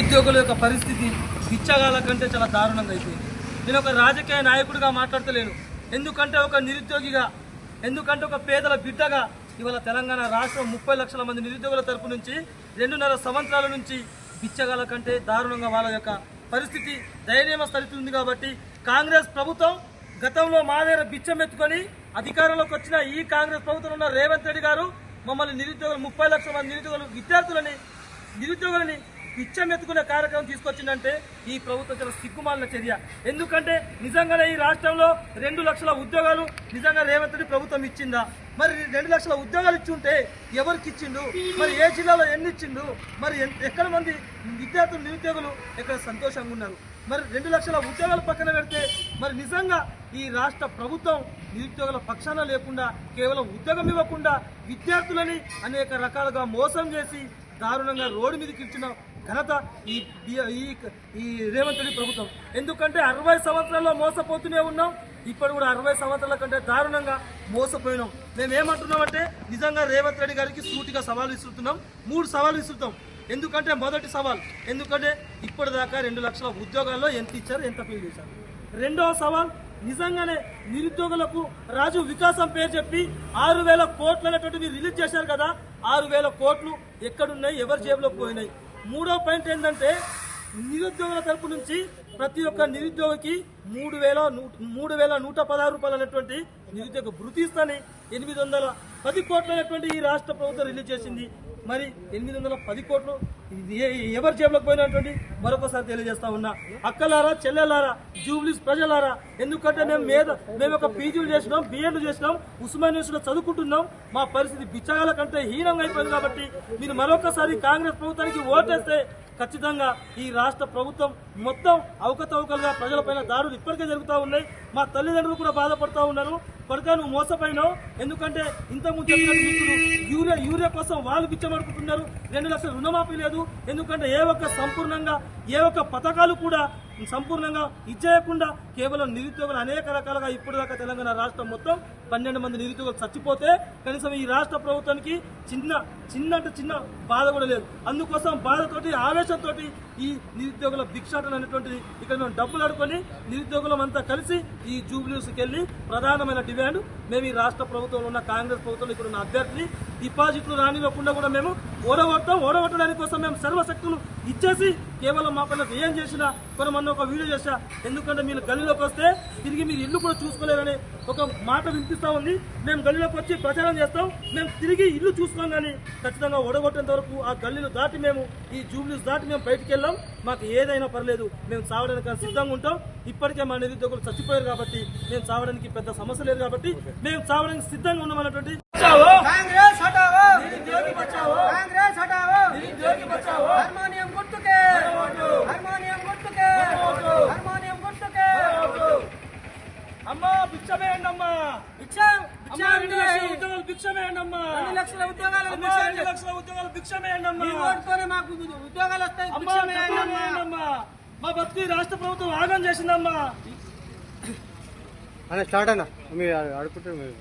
నిరుద్యోగుల యొక్క పరిస్థితి బిచ్చగాల కంటే చాలా దారుణంగా అయిపోయింది నేను ఒక రాజకీయ నాయకుడిగా మాట్లాడతలేను. ఎందుకంటే ఒక నిరుద్యోగిగా ఎందుకంటే ఒక పేదల బిడ్డగా ఇవాళ తెలంగాణ రాష్ట్రం ముప్పై లక్షల మంది నిరుద్యోగుల తరపు నుంచి రెండున్నర సంవత్సరాల నుంచి బిచ్చగాల కంటే దారుణంగా వాళ్ళ యొక్క పరిస్థితి దయనీయమ స్థితి కాబట్టి కాంగ్రెస్ ప్రభుత్వం గతంలో మా దగ్గర బిచ్చం ఎత్తుకొని అధికారంలోకి వచ్చిన ఈ కాంగ్రెస్ ప్రభుత్వం ఉన్న రేవంత్ రెడ్డి గారు మమ్మల్ని నిరుద్యోగులు ముప్పై లక్షల మంది నిరుద్యోగులు విద్యార్థులని నిరుద్యోగులని పిచ్చమెత్తుకునే కార్యక్రమం తీసుకొచ్చిందంటే ఈ ప్రభుత్వం చాలా సిగ్గుమాలిన చర్య. ఎందుకంటే నిజంగానే ఈ రాష్ట్రంలో రెండు లక్షల ఉద్యోగాలు నిజంగా రేవంత్ రెడ్డి ప్రభుత్వం ఇచ్చిందా? మరి రెండు లక్షల ఉద్యోగాలు ఇచ్చి ఉంటే ఎవరికి ఇచ్చిండు? మరి ఏ జిల్లాలో ఎన్ని ఇచ్చిండు? మరి ఎన్- ఎక్కడ మంది విద్యార్థులు నిరుద్యోగులు ఎక్కడ సంతోషంగా ఉన్నారు? మరి రెండు లక్షల ఉద్యోగాలు పక్కన పెడితే మరి నిజంగా ఈ రాష్ట్ర ప్రభుత్వం నిరుద్యోగుల పక్షాన లేకుండా కేవలం ఉద్యోగం ఇవ్వకుండా విద్యార్థులని అనేక రకాలుగా మోసం చేసి దారుణంగా రోడ్డు మీదకి ఇచ్చిన ఘనత ఈ ఈ- ఈ- రేవంత్ రెడ్డి ప్రభుత్వం. ఎందుకంటే అరవై సంవత్సరాల్లో మోసపోతూనే ఉన్నాం. ఇప్పుడు కూడా అరవై సంవత్సరాల కంటే దారుణంగా మోసపోయినాం. మేము ఏమంటున్నామంటే నిజంగా రేవంత్ రెడ్డి గారికి సూటిగా సవాలు ఇస్తున్నాం మూడు సవాలు ఇస్తున్నాం ఎందుకంటే మొదటి సవాల్ ఎందుకంటే ఇప్పటిదాకా రెండు లక్షల ఉద్యోగాల్లో ఎంత ఇచ్చారు ఎంత ఫీల్ చేశారు. రెండవ సవాల్ నిజంగానే నిరుద్యోగులకు రాజు వికాసం పేరు చెప్పి ఆరు వేల కోట్లు అనేటువంటివి రిలీజ్ చేశారు కదా. ఆరు వేల కోట్లు ఎక్కడున్నాయి ఎవరి జేబులో పోయినాయి? మూడో పాయింట్ ఏంటంటే నిరుద్యోగుల తరపు నుంచి ప్రతి ఒక్క నిరుద్యోగికి మూడు వేల నూ- మూడు వేల నూట పదహారు రూపాయలు అనేటువంటి నిరుద్యోగ భృతిస్తాని ఎనిమిది వందల పది కోట్లు అనేటువంటి ఈ రాష్ట్ర ప్రభుత్వం రిలీజ్ చేసింది. మరి ఎనిమిది వందల పది కోట్లు ఎవరి జేబులోకి పోయినటువంటి మరొకసారి తెలియజేస్తా ఉన్నా. అక్కలారా చెల్లెలారా జూబ్లీస్ ప్రజలారా ఎందుకంటే మేము మీద మేము ఒక పీజీలు చేసినాం బిఎడ్లు చేసినాం ఉస్మాన్ యూనివర్సిటీలో చదువుకుంటున్నాం. మా పరిస్థితి బిచ్చగాల కంటే హీనంగా అయిపోయింది కాబట్టి మీరు మరొకసారి కాంగ్రెస్ ప్రభుత్వానికి ఓటేస్తే ఖచ్చితంగా ఈ రాష్ట్ర ప్రభుత్వం మొత్తం అవకతవకలుగా ప్రజలపైన దాడులు ఇప్పటికే జరుగుతూ ఉన్నాయి. మా తల్లిదండ్రులు కూడా బాధపడుతూ ఉన్నారు. కొడుక నువ్వు మోసపోయినావు ఎందుకంటే ఇంతకుముందు యూరియా యూరియా కోసం వాళ్ళు పిచ్చబడుకుంటున్నారు రెండు లక్షల రుణమాఫీ లేదు. ఎందుకంటే ఏ ఒక్క సంపూర్ణంగా ఏ ఒక్క పథకాలు కూడా సంపూర్ణంగా ఇచ్చేయకుండా కేవలం నిరుద్యోగులు అనేక రకాలుగా ఇప్పుడు దాకా తెలంగాణ రాష్ట్రం మొత్తం పన్నెండు మంది నిరుద్యోగులు చచ్చిపోతే కనీసం ఈ రాష్ట్ర ప్రభుత్వానికి చిన్న చిన్న అంటే చిన్న బాధ కూడా లేదు. అందుకోసం బాధతోటి ఆవేశంతో ఈ నిరుద్యోగుల భిక్షాటన అనేటువంటిది ఇక్కడ మేము డబ్బులు ఆడుకొని నిరుద్యోగులం అంతా కలిసి ఈ జూబ్లీస్కి వెళ్ళి ప్రధానమైన డిమాండ్ మేము ఈ రాష్ట్ర ప్రభుత్వంలో ఉన్న కాంగ్రెస్ ప్రభుత్వంలో ఇక్కడ ఉన్న అభ్యర్థిని డిపాజిట్లు రానివ్వకుండా కూడా మేము ఓడగొడతాం ఓడగొట్టడానికి కోసం మేము సర్వశక్తులు ఇచ్చేసి కేవలం మా పిల్లలకు ఏం చేసినా కొన్ని మొన్న ఒక వీడియో చేసా ఎందుకంటే మీరు గల్లీలోకి వస్తే తిరిగి మీరు ఇల్లు కూడా చూసుకోలేరని ఒక మాట వినిపిస్తా ఉంది. మేము గల్లీలోకి వచ్చి ప్రచారం చేస్తాం. మేము తిరిగి ఇల్లు చూసుకోం కానీ ఖచ్చితంగా ఓడగొట్టేంత వరకు ఆ గల్లీలు దాటి మేము ఈ జూబ్లీస్ దాటి మేము బయటికి వెళ్ళాం. మాకు ఏదైనా పర్లేదు మేము చావడానికి సిద్ధంగా ఉంటాం. ఇప్పటికే మా నిరుద్యోగులు చచ్చిపోయారు కాబట్టి మేము చావడానికి పెద్ద సమస్య లేదు కాబట్టి మేము చావడానికి సిద్ధంగా ఉన్నామన్నటువంటి అమ్మా. భిక్ష ఉద్యోగాలు భిక్షమేయండి అమ్మా రెండు లక్షల ఉద్యోగాలు రెండు లక్షల ఉద్యోగాలు భిక్షమేయండి అమ్మా మాకు ఉద్యోగాలు వస్తాయి అమ్మా భిక్ష వేయండి డబ్బులు అమ్మా. వేయండి అమ్మా మా ఈ రాష్ట్ర ప్రభుత్వం ఆగం చేసిందమ్మా. అన్న స్టార్ట్ అన్న. మీరు అడుగుతుంటే మీరు